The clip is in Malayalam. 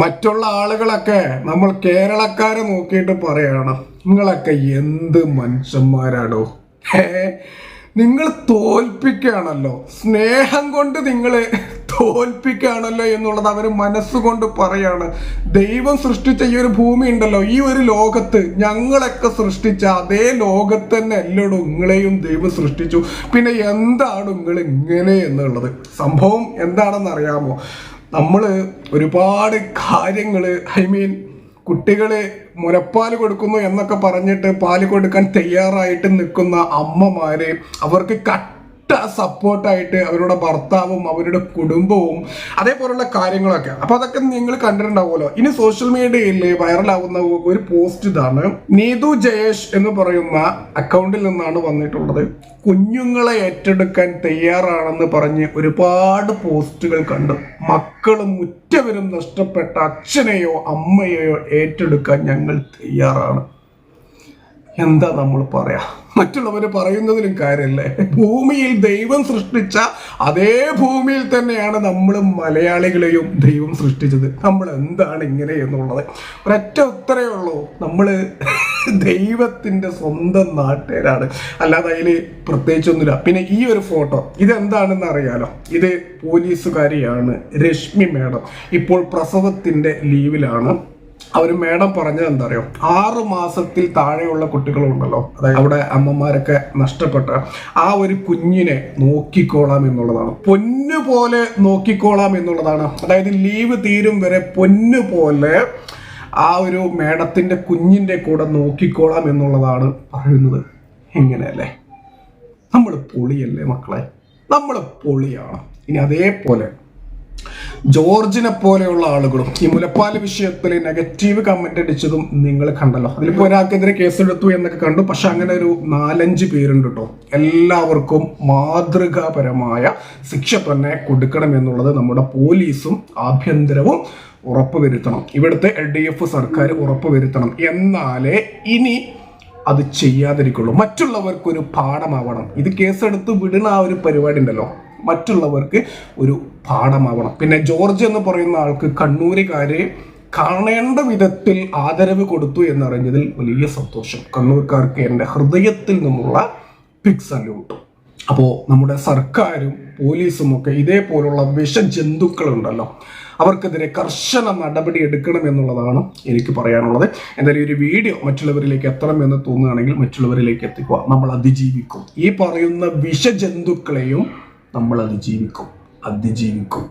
മറ്റുള്ള ആളുകളൊക്കെ നമ്മൾ കേരളക്കാരെ നോക്കിയിട്ട് പറയാണ് നിങ്ങളൊക്കെ എന്ത് മനുഷ്യന്മാരാടോ? നിങ്ങൾ തോൽപ്പിക്കുകയാണല്ലോ. സ്നേഹം കൊണ്ട് നിങ്ങൾ തോൽപ്പിക്കുകയാണല്ലോ എന്നുള്ളത് അവർ മനസ്സുകൊണ്ട് പറയാണ്. ദൈവം സൃഷ്ടിച്ച ഈ ഒരു ഭൂമി ഉണ്ടല്ലോ ഈ ഒരു ലോകത്ത് ഞങ്ങളൊക്കെ സൃഷ്ടിച്ച അതേ ലോകത്ത് തന്നെ എല്ലോടും നിങ്ങളെയും ദൈവം സൃഷ്ടിച്ചു. പിന്നെ എന്താണ് നിങ്ങൾ ഇങ്ങനെ എന്നുള്ളത്? സംഭവം എന്താണെന്ന് അറിയാമോ നമ്മൾ ഒരുപാട് കാര്യങ്ങൾ ഐ മീൻ കുട്ടികളെ മുലപ്പാൽ കൊടുക്കുന്നു എന്നൊക്കെ പറഞ്ഞിട്ട് പാൽ കൊടുക്കാൻ തയ്യാറായിട്ട് നിൽക്കുന്ന അമ്മമാര് അവർക്ക് കട്ട സപ്പോർട്ടായിട്ട് അവരുടെ ഭർത്താവും അവരുടെ കുടുംബവും അതേപോലുള്ള കാര്യങ്ങളൊക്കെ. അപ്പൊ അതൊക്കെ നിങ്ങൾ കണ്ടിട്ടുണ്ടാവുമല്ലോ. ഇനി സോഷ്യൽ മീഡിയയിൽ വൈറലാവുന്ന ഒരു പോസ്റ്റ് ഇതാണ്. നീതു ജയേഷ് എന്ന് പറയുന്ന അക്കൗണ്ടിൽ നിന്നാണ് വന്നിട്ടുള്ളത്. കുഞ്ഞുങ്ങളെ ഏറ്റെടുക്കാൻ തയ്യാറാണെന്ന് പറഞ്ഞ് ഒരുപാട് പോസ്റ്റുകൾ കണ്ടു മക്കളും മുറ്റവരും നഷ്ടപ്പെട്ട അച്ഛനെയോ അമ്മയെയോ ഏറ്റെടുക്കാൻ ഞങ്ങൾ തയ്യാറാണ്. എന്താ നമ്മൾ പറയാ? മറ്റുള്ളവർ പറയുന്നതിലും കാര്യമല്ലേ ഭൂമിയിൽ ദൈവം സൃഷ്ടിച്ച അതേ ഭൂമിയിൽ തന്നെയാണ് നമ്മൾ മലയാളികളെയും ദൈവം സൃഷ്ടിച്ചത്. നമ്മൾ എന്താണ് ഇങ്ങനെ എന്നുള്ളത്? ഒരൊറ്റ ഉത്തരേ ഉള്ളൂ. നമ്മൾ ദൈവത്തിന്റെ സ്വന്തം നാട്ടുകാരാണ്. അല്ലാതെ അതിൽ പ്രത്യേകിച്ചൊന്നുമില്ല. പിന്നെ ഈ ഒരു ഫോട്ടോ ഇതെന്താണെന്ന് അറിയാലോ? ഇത് പോലീസുകാരിയാണ് രശ്മി മേഡം. ഇപ്പോൾ പ്രസവത്തിന്റെ ലീവിലാണ്. അവർ മേഡം പറഞ്ഞത് എന്താ പറയുക ആറു മാസത്തിൽ താഴെയുള്ള കുട്ടികളുണ്ടല്ലോ. അതായത് അവിടെ അമ്മമാരൊക്കെ നഷ്ടപ്പെട്ട ആ ഒരു കുഞ്ഞിനെ നോക്കിക്കോളാം എന്നുള്ളതാണ്. പൊന്നു പോലെ നോക്കിക്കോളാം എന്നുള്ളതാണ്. അതായത് ലീവ് തീരും വരെ പൊന്നു പോലെ ആ ഒരു മേഡത്തിന്റെ കുഞ്ഞിന്റെ കൂടെ നോക്കിക്കോളാം എന്നുള്ളതാണ് പറയുന്നത്. എങ്ങനെയല്ലേ? നമ്മൾ പൊളിയല്ലേ മക്കളെ? നമ്മൾ പൊളിയാണ്. ഇനി അതേപോലെ ജോർജിനെ പോലെയുള്ള ആളുകളും ഈ മുലപ്പാല വിഷയത്തിൽ നെഗറ്റീവ് കമന്റ് അടിച്ചതും നിങ്ങൾ കണ്ടല്ലോ. അതിലിപ്പോ ഒരാൾക്കെതിരെ കേസെടുത്തു എന്നൊക്കെ കണ്ടു. പക്ഷെ അങ്ങനെ ഒരു നാലഞ്ച് പേരുണ്ട് കേട്ടോ എല്ലാവർക്കും മാതൃകാപരമായ ശിക്ഷ തന്നെ കൊടുക്കണം എന്നുള്ളത് നമ്മുടെ പോലീസും ആഭ്യന്തരവും ഉറപ്പുവരുത്തണം. ഇവിടുത്തെ എൽ ഡി എഫ് സർക്കാർ ഉറപ്പുവരുത്തണം. എന്നാലേ ഇനി അത് ചെയ്യാതിരിക്കുള്ളൂ. മറ്റുള്ളവർക്കൊരു പാഠമാവണം. ഇത് കേസെടുത്ത് വിടുന്ന ആ ഒരു പരിപാടി ഉണ്ടല്ലോ. മറ്റുള്ളവർക്ക് ഒരു പാഠമാവണം. പിന്നെ ജോർജ് എന്ന് പറയുന്ന ആൾക്ക് കണ്ണൂരുകാരെ കാണേണ്ട വിധത്തിൽ ആദരവ് കൊടുത്തു എന്നറിഞ്ഞതിൽ വലിയ സന്തോഷം. കണ്ണൂർക്കാർക്ക് എന്റെ ഹൃദയത്തിൽ നിന്നുള്ള പിക് സല്യൂട്ടും അപ്പോൾ നമ്മുടെ സർക്കാരും പോലീസും ഒക്കെ ഇതേപോലുള്ള വിഷജന്തുക്കളുണ്ടല്ലോ. അവർക്കെതിരെ കർശന നടപടി എടുക്കണം എന്നുള്ളതാണ് എനിക്ക് പറയാനുള്ളത്. എന്തായാലും ഒരു വീഡിയോ മറ്റുള്ളവരിലേക്ക് എത്തണം എന്ന് തോന്നുകയാണെങ്കിൽ മറ്റുള്ളവരിലേക്ക് എത്തിക്കുക. നമ്മൾ അതിജീവിക്കും. ഈ പറയുന്ന വിഷജന്തുക്കളെയും നമ്മൾ അതിജീവിക്കും അതിജീവിക്കും.